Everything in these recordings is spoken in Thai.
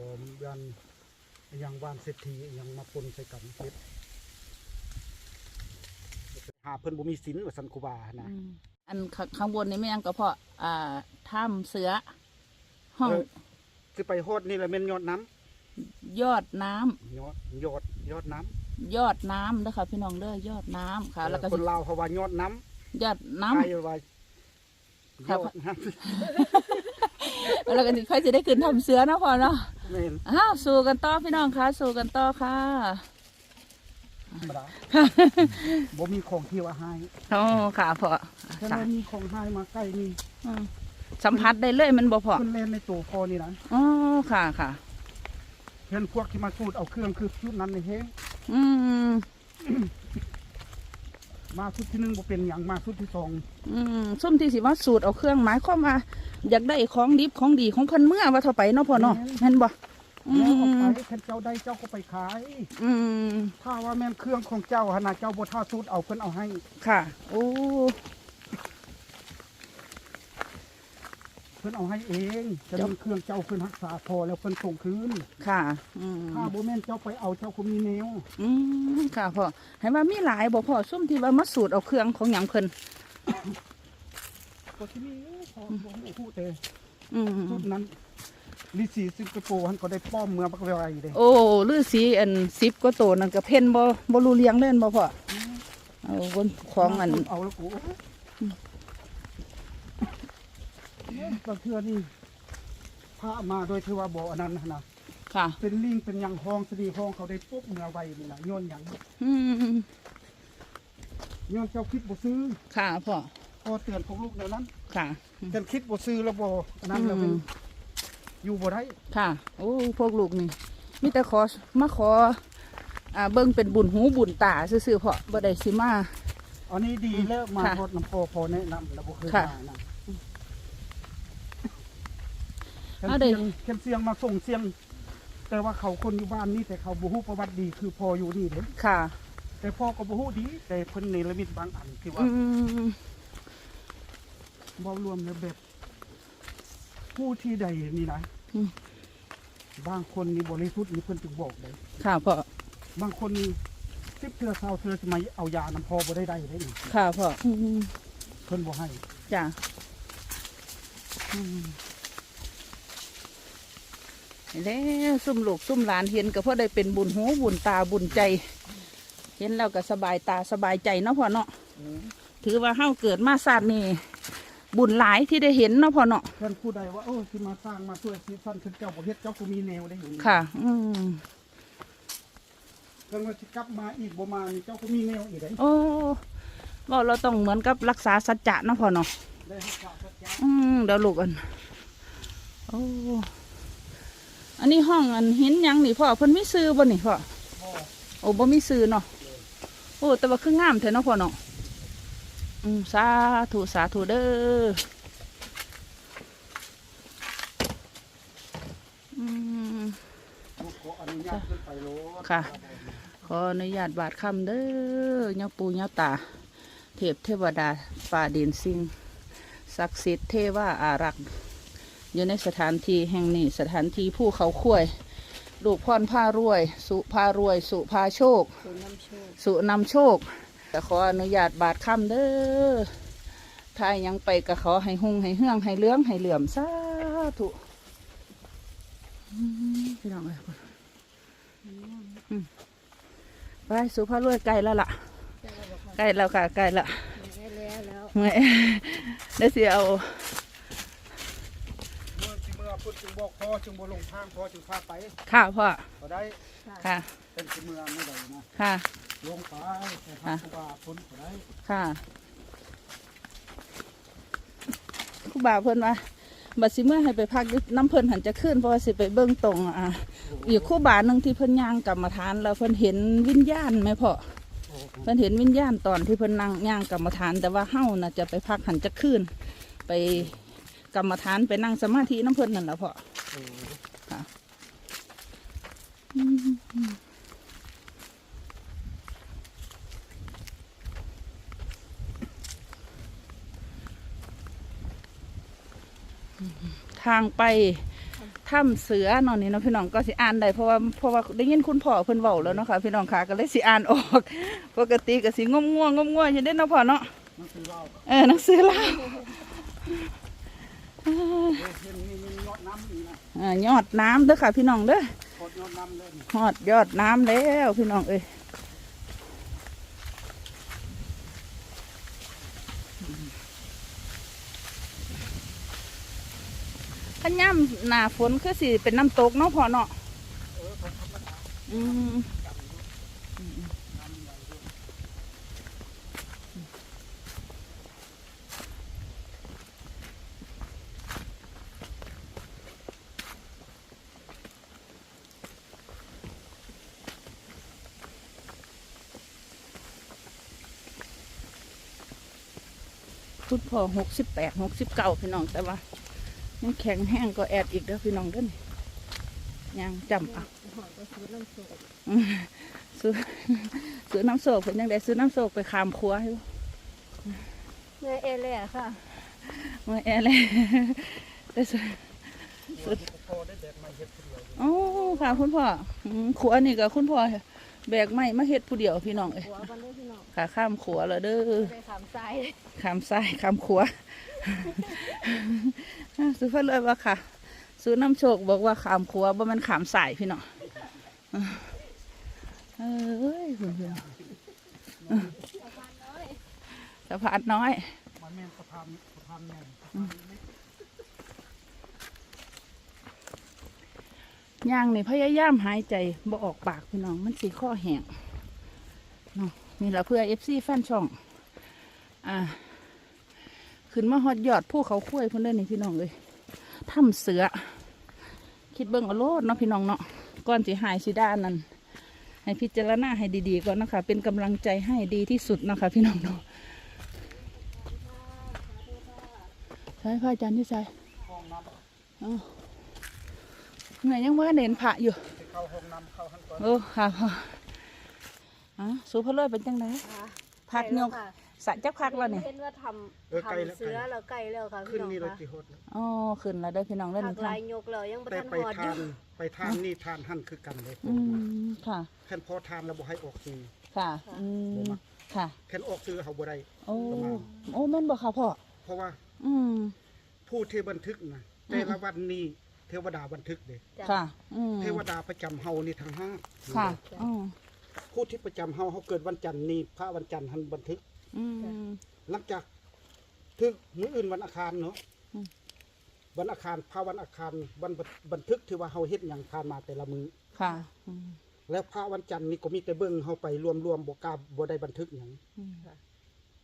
ผมยันยังบ้านเศรษฐียังมาปนใส่กันเฮ็ดหาเพิ่นบ่มีศีลว่าสันคุบานะอืมอันข้าข้างบนนี่ไม่ยังก็เพราะอ่าถ้ำเสือ ห้องเออคือไปโฮดนี่แหละแม่นยอดน้ำยอดน้ำยอดยอดยอดน้ำยอดน้ำนะคะพี่น้องเด้อยอดน้ำค่ะ แล้วก็เออคนลาวเขาว่ายอดน้ำยอดน้ไทยว่าครัยบอดน้ำ แล้วก็ค่อยจะได้ขึ้นทำเสือเนาะพอเนาะำแม่น อ้าวสู้กันต่อพี่น้องค่ะสู้กันต่อค่ะธรรมดาบ่มีของที่ว่าให้โอ้ค่ะพอถ้าเรามีของให้มาใกล้นี่อืมสัมผัสได้เลยมันบ่พอเพิ่นเล่นในตัวพอนี่นะอ๋อค่ะค่ะเห็นพวกที่มาสูดเอาเครื่องคือชุดนั้นในเฮงอืม มาชุดที่หนึ่งบ่เป็นหยังมาชุดที่สองอืมส้มที่สิว่าสูตรเอาเครื่องหมายความว่าอยากได้ของดิบของดีของเพิ่นเมื่อว่าเท่าไปเนาะพ่อเนาะแม่นบ่อืแล้วเอามไปคันเจ้าได้เจ้าก็ไปขาย อืมถ้าว่าแม่นเครื่องของเจ้าขนาดเจ้าบ่ท่าสูดเอาเพิ่นเอาให้ ค่ะ โอ้ เพิ่นเอาให้เองจะเป็นเครื่องเจ้าเพิ่นรักษาพอแล้วเพิ่นส่งคืนค่ะอืมถ้าบ่แม่นเจ้าไปเอาเจ้าก็มีแนวอืมค่ะพ่อให้ว่ามีหลายบ่พ่อส้มที่ว่ามาสูตรเอาเครื่องของหยังเพิ่นก็ที่นี่พอบ่ฮู้แต่อืมชุดนั้นลิสีสิงคโปร์หันก็ได้ป้อมเมืองบักไว้เด้โอ้ฤาษีอัน10กว่าโตนั่นก็เพ่นบ่บ่รู้เลี้ยงเล่นบ่พ่อเอาบนของอันเอาแล้วกู ก็เทื่อนี่พระมาโดยที่ว่าบ่อันนั้นนะค่ะ เป็นลิงเป็นหยังห้องสดีห้องเขาได้ปุ๊บเมื่อไว้นี่ล่ะย้อนหยังอืมย้อนเจ้าคิดบ่ซื้อค่ะพ่อ พอเตือนพวกลูกแนวนั้นค่ะเจ้าคิดบ่ซื้อแล้วบ่อันนั้นแล้วมันอืม อยู่บ่ได้ค่ะ โอ้พวกลูกนี่มีแต่ขอมาขอ อ่าเบิ่งเป็นบุญหูบุญตาซื่อๆเพาะบ่ได้สิมา อันนี้ดีแล้วมาค่ะรถน้ำพอพอแนะนำแล้วบ่เคยค่ะ มานะ เอาเสีเด้ยงเข็มเสียงมาส่งเสียง แต่ว่าเขาคนอยู่บ้านนี่แต่เขาบ่ฮู้ประวัติดีคือพออยู่นี่เด้ค่ะ แต่พ่อก็บ่ฮู้ดี แต่เพิ่นเนรมิตบางอันที่ว่าอืมเว้ารวมแล้วแบบผู้ที่ใดนี่นะอืมบางคนนี่บริสุทธิ์นี่เพิ่นจึงบอกได้ค่ะพ่อบางคนสิบเทื่อเศร้าเทื่อจะมาเอายาน้ำพอบ่ได้ได้ได้นี่ค่ะพ่ออืมเพิ่นบ่ให้ จ้ะ อืม แล้วซุ่มลูกซุ่มหลานเห็นก็เพราะได้เป็นบุญหูบุญตาบุญใจ เห็นแล้วก็สบายตาสบายใจเนาะพ่อเนาะถือว่าเฮาเกิดมาศาสตร์นี่บุญหลายที่ได้เห็นเนาะพ่อเนาะเพิ่นผู้ใดว่าเออสิมาสร้างมาช่วยสิท่านคือเจ้าบ่เฮ็ดเจ้าก็มีแนวได้อยู่นี่ค่ะ อืมเพิ่นว่าสิกลับมาอีกบ่มานี่เจ้าก็มีแนวอีกได้โอ้ก็เราต้องเหมือนกับรักษาสัจจะเนาะพ่อเนาะได้รักษาสัจจะอืมเดี๋ยวลูกอันโอ้ อันนี้ห้องอันหินหยังนี่พ่อเพิ่นมีซื้อบ่นี่พ่อพ่อโอ้บ่มีซื้อเนาะโอ้แต่ว่าคืองามแท้เนาะพ่อเนาะอืมสาธุสาธุเด้ออืมขออนุญาตขึ้นไปโลดค่ะ ขออนุญาตบาดคำเด้อยาปูยาตา เทพเทวดาฝ่าดินสิงศักดิ์สิทธิ์เทวาอารักษ์ อยู่ในสถานที่แห่งนี้สถานที่ผู้เขาคุ้ยลูกพรพารวย สุพารวย สุพาโชค สุนำโชคแต่ขออนุญาตบาดคำเด้อถ้ายังไปก็ขอให้หุงให้เฮืองให้เลื้องให้เหลื่อมสาธุอืมพี่น้องเอ้ยไปสุภาพรวยใกล้แล้วล่ะใกล้แล้วค่ะใกล้ละเมื่อยได้เสียเอา เมื่อสิเมื่อพุทธจึ งบอกพ่อจึงบ่ลงทางพ่อจึงพาไปค่ะพ่อบ่ได้ค่ะ เป็นสิเมื่อไม่ได้นะค่ะลงไปแต่ทางครูบาพ้นบ่ได้ค่ะครูบาเพิ่นว่าบัดสิเมื่อให้ไปพักอยู่น้ำเพิ่นหันจะขึ้นเพราะว่าสิไปเบิ่งตรงอ่าอีกครู่บาหนึ่งที่เพิ่นย่างกรรมฐาน แล้วเพิ่นเห็นวิญญาณไหมพ่อโอ้โหเพิ่นเห็นวิญญาณตอนที่เพิ่นนั่งย่างกรรมฐาน แต่ว่าเฮาน่ะจะไปพักหันจะขึ้นไป กรรมฐานไปนั่งสมาธิน้ำเพิ่นนั่นแหละพ่อโอ้โหทางไปถ้ำเสือเนาะนี่เนาะพี่น้องก็สิอ่านได้เพราะว่าเพราะว่าได้ยินคุณพ่อเพิ่นเว้าแล้วเนาะค่ะพี่น้องค่ะก็เลยสิอ่านออกปกติก็สิงมง่วงงมง่วงอยู่เด้เนาะพ่อเนาะมันคือเราเออหนังสือลาวเออเห็นนี่มียอดน้ำนี่นะอ่า ยอดน้ำเด้อค่ะพี่น้องเด้อโคตรยอดน้ำเลยนี่ฮอดยอดน้ำแล้วพี่น้องเอ้ยขันย่ำหนาฝนคือสิเป็นน้ำตกเนาะพอเนาะเออเขาธรรม คุณพ่อหกสิบแปดหกสิบเก้าพี่น้องแต่ว่ายังแข็งแห้งก็แอดอีกเด้อพี่น้องเด้อนี่ยังจำอะหอยก็ซื้อน้ำส้มอืมซื้อซื้อน้ำโศกเป็นยังไงซื้อน้ำโศกไปขามครัวให้บ่เนื้อเอเล่ค่ะเมื่อแอร์เลยได้ซื้อพอได้แดดมาเฮ็ดคนเดียวโอ้ค่ะคุณพ่ออืมครัวนี่ก็คุณพ่อ แบกไม้มาเฮ็ดผู้เดียวพี่น้องเอ้ยหัวมันได้พี่น้องขาข้ามขัวแล้วเด้อได้ขามซ้ายขามซ้ายขามขัวซื้อเพิ่นเลยว่าค่ะซื้อน้ำโชคบอกว่าขามขัวบ่แมันขามสายพี่น้องเอ้ยเพื่อนๆสะพานน้อย มันแม่นสะพานสะพานแม่น ย่างนี่พยายามหายใจบ่ออกปากพี่น้อง มันสีข้อแห้งเนาะนี่แหละเพื่อเอฟซีแฟนช่อง อ่า ขึ้นมาฮอดยอดผู้เขาคุ้ยเพิ่นเด้อนี่พี่น้องเลยถ้ำเสือ คิดเบิ่งเอาโลดเนาะพี่น้องเนาะก่อนสิหายสิด้านนั้นให้พิจารณาให้ดีๆก่อนนะคะ เป็นกำลังใจให้ดีที่สุดนะคะ พี่น้องเนาะใช่พระอาจารย์ที่ใช่ ห้องน้ำอ๋อเหนื่อยยังว่าเห็นพระอยู่ที่เข้าห้องน้ำเข้าหันก่อนโอ้ค่ะพ่ออะสูพะเลยเป็นจังไดพักยกสะจักพักแล้วนี่เห็นว่าทำทำเสือแล้วไก่แล้วค่ะขึ้พี่นน้องนี่เลยค่ะที่โหดแล้วอ๋อขึ้นแล้วเด้อพี่น้องเล่นผักค่ะลายยกแล้วยังบ่แต่ทันไปหอดอทายู่นไปทานนี่ทานหั่นคือกันเลยอืมค่ะแค่นพอทานแล้วบ่ให้ออกซื้อค่ะอืมค่ะแค่นออกซื้อเขาบ่ได้โอ้ประมาณโอ้แม่นบ่ค่ะพ่อเพราะว่า อืมผู้ที่บันทึกนะแต่ละวันนี้ เทวดาบันทึกเด้จ้ะ ค่ะอืมเทวดาประจำเฮานี่ทั้งห้าค่ะอืมผู้ที่ประจำเฮาเฮาเกิดวันจันทร์นี่พระวันจันทร์หันบันทึก อืม หลังจากทึกมื้ออื่นวันอาคารเนาะอืม วันอาคารพระวันอาคารวันบันทึกที่ว่าเฮาเฮ็ดหยังผ่านมาแต่ละมือค่ะอืมแล้วพระวันจันทร์นี่ก็มีแต่เบิ่งเฮาไปรวมๆบ่กล้าบ่ได้บันทึกหยัง อืม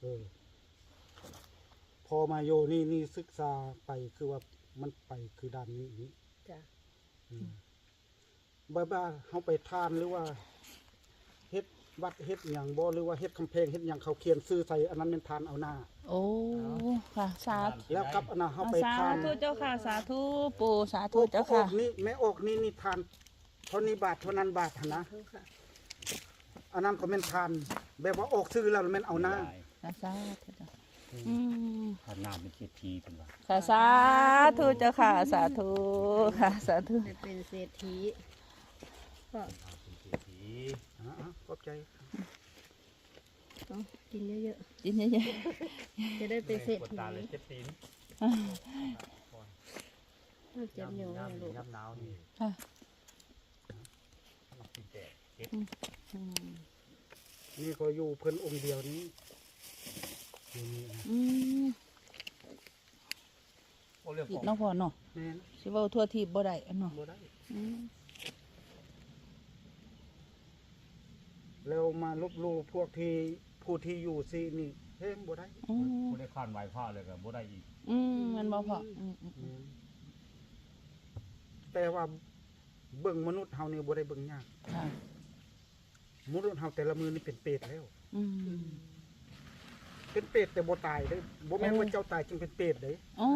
เออพอมาโยนี่นี่ศึกษาไปคือว่า มันไปคือด้านนี้นี่จ้ะอืมบ่ว่าเฮาไปทานหรือว่าเฮ็ดวัดเฮ็ดหยังบ่หรือว่าเฮ็ดกำแพงเฮ็ดหยังเขาเขียนชื่อใส่อันนั้นเป็นทานเอาหน้า โอ้ค่ะ สาธุแล้วกับอันนั้นเฮาไปสาทานธุเจ้าค่ะ สาธุปู่สาธุโอ้เจ้าอค่ะอกนี่แม่ออกนี่นี่ทานเท่านี้บาทเท่านั้นบาทหั่นนะค่ะอันนั้นก็แม่นทาน แบบว่าออกซื้อแล้วแม่นเอาหน้า สาธุเจ้าอืม ถ้าน้ำเป็นเศรษฐีเป็นว่าค่ะสาธุเจ้าค่ะ สาธุค่ะสาธุ ได้เป็นเศรษฐีก็เป็นเศรษฐีอ่าๆขอบใจต้องกินเยอะกินเยอะๆ จะได้เป็นเศรษปวดฐีตาเลยเจ็บตีนเจ็บเหนียวน้ำเลยลูกน้ำหนาวนี่ๆค่ะสิแตกเจ็บอืม นี่ก็อยู่เพิ่นองค์เดียวนี้ อยู่นี่นะอืมโอ้เรื่องผิขดองเนาะพ่อเนาะแม่นสิเว้าทั่วทีบบ่ได้อันเนาะบ่ได้อืมแล้วมาลบหลู่พวกที่ผู้ที่อยู่ซีนี่เฮ้งบ่ได้อืมผู้ได้ข้านไหวผ้าเลยก็บ่ได้อีกอืมมันบ่พ่ออืมอืมแม่นแต่ว่าเบิ่งมนุษย์เฮานี่บ่ได้เบิ่งยากค่ะมนุษย์เฮาแต่ละมือนี่เป็นเปรตแล้ว อืม เป็นเปรตแต่บ่ตายเด้บ่แม่นโอ้ว่าเจ้าตายจึงเป็นเปรตเด้อ๋อ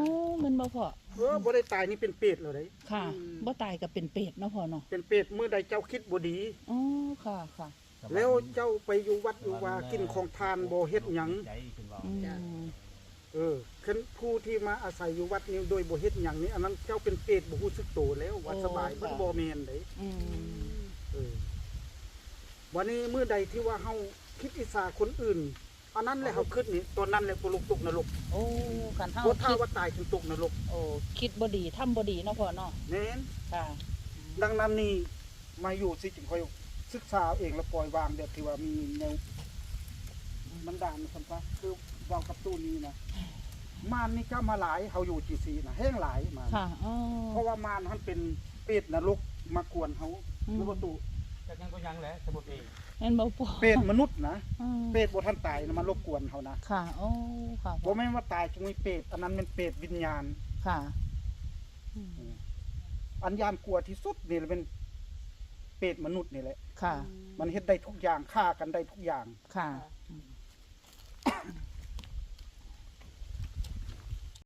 มันบ่พ่อเออบ่ได้ตายนี่เป็นเปรตแล้วเด้ค่ะบ่ตายก็เป็นเป็ดเนาะพ่อเนาะเป็นเปรตมื้อใดเจ้าคิดบ่ดีอ๋อค่ะค่ะ แล้วเจ้าไปอยู่วัดอยู่ว่ากินของทานบ่เฮ็ดหยังใจเป็นว่าอืมเออคันผู้ที่มาอาศัยอยู่วัดนี้โดยบ่เฮ็ดหยังนี้อันนั้นเจ้าเป็นเปรตบ่ฮู้สึกโตแล้ววัดสบายมันบ่แม่นเด้อืมเออวันนี้มื้อใดที่ว่าเฮาคิดอิจฉาคนอื่น อันนั้นแหละเฮาคิดนี่ตอนนั้นแหละบ่ลงตกนรกโอ้คันเฮาบ่ถ้าคิดว่าตายจึงตกนรกโอ้คิดบ่ดีทำบ่ดีเนาะพ่อเนาะแม่นค่ะดังนั้นนี่มาอยู่สิจึงค่อยศึกษาเองแล้วปล่อยวางแบบที่ว่ามีแนวมันดานสัมภาคือเว้ากับตู้นี้นะมารนี่ก็มาหลายเฮาอยู่จีซีนะแห้งหลายมาค่ะอ๋อเพราะว่ามารมันเป็นเปรตนรกมากวนเฮาอืมรู้บ่ตู้จากยังก็ยังแหละสมุทรเอง แม่นบ่พ่อเปรตมนุษย์นะอืมเปรตบ่ทันตายนะมันรบกวนเฮานะค่ะ โอ้ค่ะบ่แม่นว่าตายจึงมีเปรตอันนั้นเป็นเปรตวิญญาณ ค่ะอืมอันยานกลัวที่สุดนี่เป็นเปรตมนุษย์นี่แหละ ค่ะ มันเฮ็ดได้ทุกอย่างฆ่ากันได้ทุกอย่าง ค่ะอ